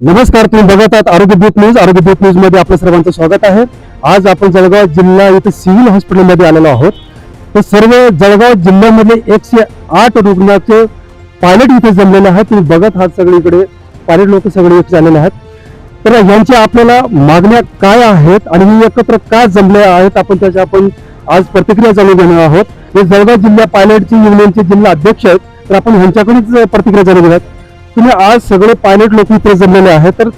नमस्कार तुम्ही बघत आहात आरोग्य दूत न्यूज. आरोग्य दूत न्यूजमध्ये आपलं सर्वांचं स्वागत आहे. आज आपण जळगाव जिल्हा इथं सिव्हिल हॉस्पिटलमध्ये आलेलो आहोत. तर सर्व जळगाव जिल्ह्यामध्ये एकशे आठ रुग्णाचे पायलट इथे जमलेले आहेत. तुम्ही बघत आहात सगळीकडे. पायलट लोक सगळे इथे झालेले आहेत. तर यांच्या आपल्याला मागण्या काय आहेत आणि हे एकत्र का जमले आहेत आपण त्याच्या आपण आज प्रतिक्रिया जाणून घेणार आहोत. हे जळगाव जिल्हा पायलटची युनियनचे जिल्हा अध्यक्ष आहेत. तर आपण ह्यांच्याकडेच प्रतिक्रिया जाणून घेणार तुम्ही आज सगळे पायलट लोक इथे जमलेले आहेत तर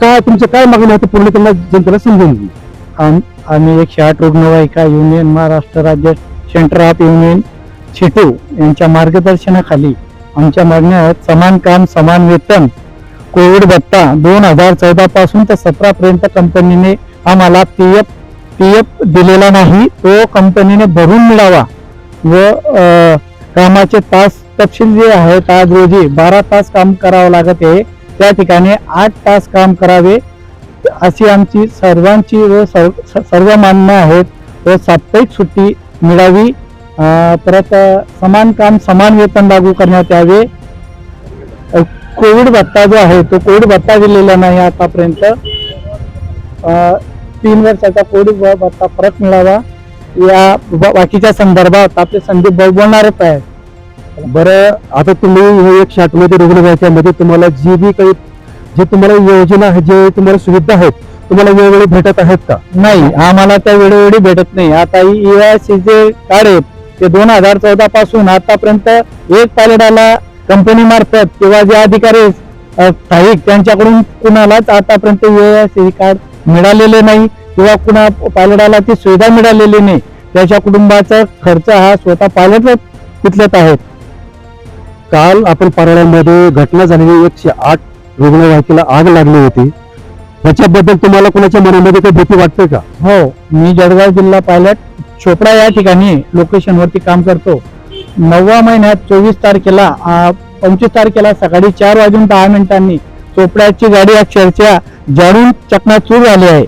काय तुमच्या काय मागणी आहे ते पूर्ण त्यांना जनतेला समजून घ्या आम आम्ही एकशे आठ रुग्णवाहिका युनियन महाराष्ट्र राज्य सेंटर ऑफ युनियन सिटू यांच्या मार्गदर्शनाखाली आमच्या मागण्या आहेत समान काम समान वेतन कोविड भत्ता दोन हजार चौदा पासून तर सतरा पर्यंत कंपनीने आम्हाला पी एफ पी एफ दिलेला नाही तो कंपनीने भरून मिळावा व कामाचे तास तपशील जे आहेत आज रोजी बारा तास काम करावं लागत आहे. त्या ठिकाणी आठ तास काम करावे. अशी आमची सर्वांची व सर्व सर्व मान्य आहेत. व साप्ताहिक सुट्टी मिळावी. परत समान काम समान वेतन लागू करण्यात यावे. कोविड भत्ता जो आहे तो कोविड भत्ता दिलेला नाही आतापर्यंत. तीन वर्षाचा कोविड भत्ता परत मिळावा. या बाकीच्या संदर्भात आपले संदीप भाऊ बोलणारच आहेत. बरं आता तुम्ही हे एक शाटमध्ये रुग्णवाहिकेमध्ये तुम्हाला जी बी काही जे तुम्हाला योजना जे तुम्हाला सुविधा आहेत तुम्हाला वेळोवेळी भेटत आहेत का? नाही आम्हाला त्या वेळोवेळी भेटत नाही. आता ई जे कार्ड आहेत ते दोन हजार चौदा पासून आतापर्यंत एक पायलटाला कंपनी मार्फत किंवा जे अधिकारी स्थायिक त्यांच्याकडून कुणालाच आतापर्यंत ई कार्ड मिळालेले नाही किंवा कुणा पायलटाला ती सुविधा मिळालेली नाही. त्याच्या कुटुंबाचा खर्च हा स्वतः पायलटच तिथलेच आहेत काल आपण पारायणामध्ये घटना झालेली एकशे आठ रुग्णवाहिकेला आग लागली होती. त्याच्याबद्दल तुम्हाला कोणाच्या मनामध्ये काही भीती वाटते का? हो मी जळगाव जिल्हा पायलट चोपडा या ठिकाणी लोकेशन वरती काम करतो. नवव्या महिन्यात चोवीस तारखेला पंचवीस तारखेला सकाळी चार वाजून दहा मिनिटांनी चोपड्याची गाडी अक्षरशः जाळून चकनाचूर झाली आहे.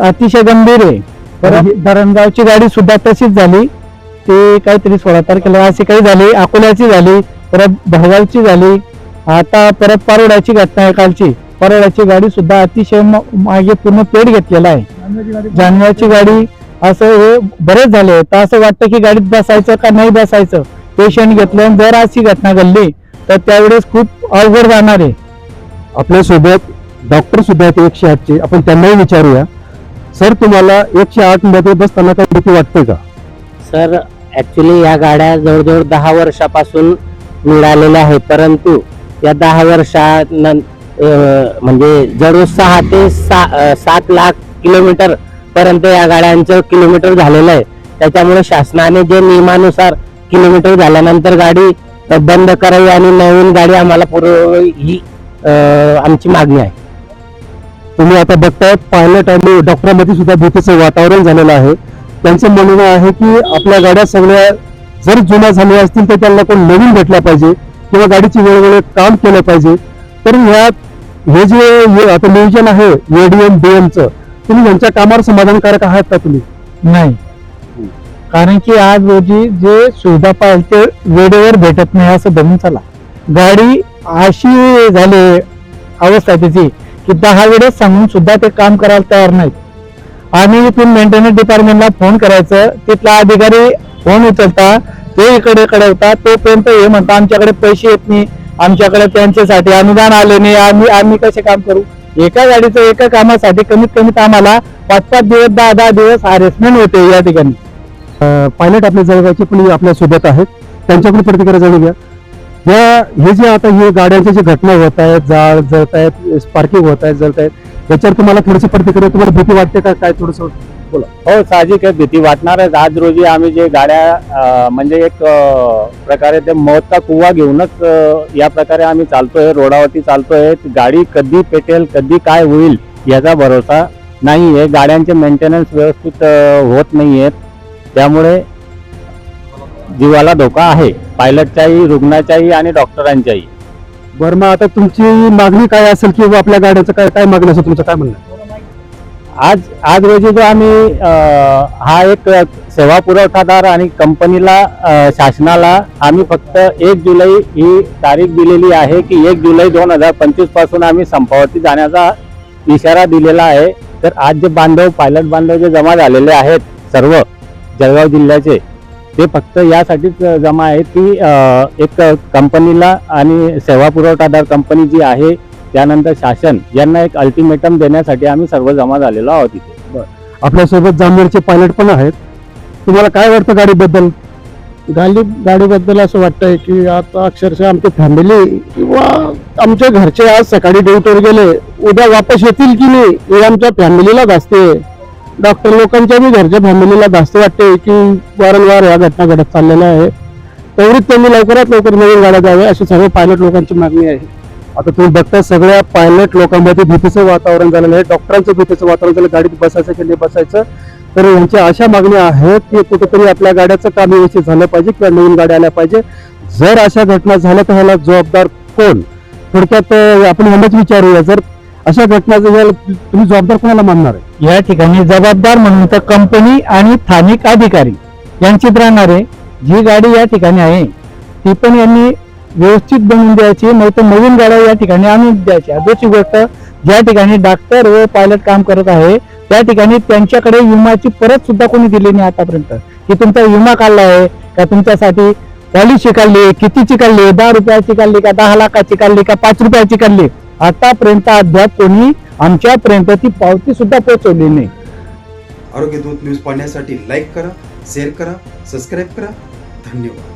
अतिशय गंभीर आहे. धरणगावची गाडी सुद्धा तशीच झाली. ते काहीतरी सोळा तारखेला अशी काही झाली अकोल्याची झाली परत भडगावची झाली. आता परत पारोड्याची घटना आहे कालची. पारोड्याची गाडी सुद्धा अतिशय मागे पूर्ण पेट घेतलेला आहे. जानव्याची गाडी असं हे बरेच झाले तर असं वाटतं की गाडीत बसायचं का नाही बसायचं? पेशंट घेतलं आणि जर अशी घटना घडली तर त्यावेळेस खूप अवघड जाणार आहे. आपल्यासोबत डॉक्टर सुद्धा आहेत एकशे आठचे. आपण त्यांनाही विचारूया. सर तुम्हाला एकशे आठमध्ये बसताना काही भीती वाटते का? सर ॲक्च्युली या गाड्या जवळजवळ दहा वर्षापासून मिळालेल्या आहेत. परंतु या दहा वर्षात म्हणजे जवळ सहा ते सा- सात लाख किलोमीटर पर्यंत या गाड्यांचं किलोमीटर झालेलं आहे. त्याच्यामुळे शासनाने जे नियमानुसार किलोमीटर झाल्यानंतर गाडी बंद करावी आणि नवीन गाडी आम्हाला पुरवावी ही आमची मागणी आहे. तुम्ही आता बघताय पायलट आणि डॉक्टरांमध्ये सुद्धा भीतीचं वातावरण झालेलं आहे. त्यांचं म्हणणं आहे की आपल्या गाड्या सगळ्या जर जुन्या झाल्या असतील तर त्यांना कोण नवीन भेटला पाहिजे किंवा गाडीची वेळोवेळी काम केलं पाहिजे. तर ह्या हे जे हे आता नियोजन आहे एडीएम डीएमचं तुम्ही यांच्या कामावर समाधानकारक आहात का तुम्ही? नाही. कारण की आज रोजी जे सुविधा पाहिजे ते वेळेवर भेटत नाही असं धरून चला. गाडी अशी झाली अवस्था त्याची की दहा वेळेस सांगून सुद्धा ते काम करायला तयार नाहीत. आम्ही इथून मेंटेनन्स डिपार्टमेंटला फोन करायचं. तिथला अधिकारी फोन उचलता ते इकडे कळवतात तोपर्यंत हे म्हणता आमच्याकडे पैसे येत नाही. आमच्याकडे त्यांच्यासाठी अनुदान आले नाही. आम्ही आम्ही कसे काम करू? एका गाडीचं एका कामासाठी कमीत कमीत आम्हाला पाच पाच दिवस दहा दहा दिवस हॅरेसमेंट होते या ठिकाणी. पायलट आपल्या जळगावचे पण आपल्यासोबत आहेत. त्यांच्याकडे प्रतिक्रिया जाणून घ्या. या हे जे आता हे गाड्यांच्या जे घटना होत आहेत जाळ जळत आहेत स्पार्किंग होत आहेत जळत आहेत याच्यावर तुम्हाला थोडीशी प्रतिक्रिया तुम्हाला भीती वाटते का? काय थोडस? हो साहजिक आहे भीती वाटणारच. आज रोजी आम्ही जे गाड्या म्हणजे एक प्रकारे ते मौत का कुवा घेऊनच या प्रकारे आम्ही चालतोय रोडावरती चालतोय. गाडी कधी पेटेल कधी काय होईल याचा भरोसा नाही आहे गाड्यांचे मेंटेनन्स व्यवस्थित होत नाही आहेत त्यामुळे जीवाला धोका आहे. पायलटच्याही रुग्णाच्याही आणि डॉक्टरांच्याही बरं मग आता तुमची मागणी काय असेल किंवा आपल्या गाड्याचं काय काय मागणी असेल तुमचं काय म्हणणं? आज आज रोजी जो आम्ही हा एक सेवा पुरवठादार आणि कंपनीला शासनाला आम्ही फक्त एक जुलै ही तारीख दिलेली आहे की एक जुलै दोन हजार पंचवीसपासून आम्ही संपावरती जाण्याचा इशारा दिलेला आहे. तर आज जे बांधव पायलट बांधव जे जमा झालेले आहेत सर्व जळगाव जिल्ह्याचे ते फक्त यासाठीच जमा आहेत की एक कंपनीला आणि सेवा पुरवठादार कंपनी जी आहे त्यानंतर शासन यांना एक अल्टिमेटम देण्यासाठी आम्ही सर्व जमा झालेलो आहोत इथे. आपल्यासोबत जामनेरचे पायलट पण आहेत. तुम्हाला काय वाटतं गाडीबद्दल? गाडी गाडीबद्दल असं वाटतंय की आता अक्षरशः आमची फॅमिली किंवा आमच्या घरचे आज सकाळी ड्युटीवर गेले. उद्या वापस येतील की नाही हे आमच्या फॅमिलीला धासते डॉक्टर लोकांच्या बी घरच्या फॅमिलीला जास्त वाटते की वारंवार या घटना घडत चाललेल्या आहे तेवढीच त्यांनी लवकरात लवकर नवीन गाड्या द्याव्या अशी सर्व पायलट लोकांची मागणी आहे. आता तुम्ही बघता सगळ्या पायलट लोकांमध्ये भीतीचं वातावरण झालेलं आहे. डॉक्टरांचं भीतीचं वातावरण झालं गाडीत बसायचं की नाही बसायचं. तर यांच्या अशा मागण्या आहेत की कुठेतरी आपल्या गाड्याचं काम व्यवस्थित झालं पाहिजे किंवा नवीन गाड्या आल्या पाहिजे. जर अशा घटना झाल्या तर ह्याला जबाबदार कोण? थोडक्यात आपण ह्यांनाच विचारूया. जर अशा घटना तुम्ही जबाबदार कोणाला मानणार आहे? या ठिकाणी जबाबदार म्हणून तर कंपनी आणि स्थानिक अधिकारी यांचीच राहणार आहे. जी गाडी या ठिकाणी आहे ती पण यांनी व्यवस्थित बनवून द्यायची नाही तर नवीन गाड्या या ठिकाणी आणून द्यायच्या दुसरी गोष्ट ज्या ठिकाणी डॉक्टर व पायलट काम करत आहे त्या ठिकाणी त्यांच्याकडे विमाची परत सुद्धा कोणी दिली नाही आतापर्यंत. की तुमचा विमा काढला आहे का तुमच्यासाठी पॉलिसी काढली कितीची काढली दहा रुपयाची काढली का दहा लाखाची काढली का पाच रुपयाची काढली आतापर्यंत अद्याप कोणी आमच्यापर्यंत ती पावती सुद्धा पोहोचवली नाही. आरोग्य दूत न्यूज पाहण्यासाठी लाईक करा शेअर करा सबस्क्राईब करा. धन्यवाद.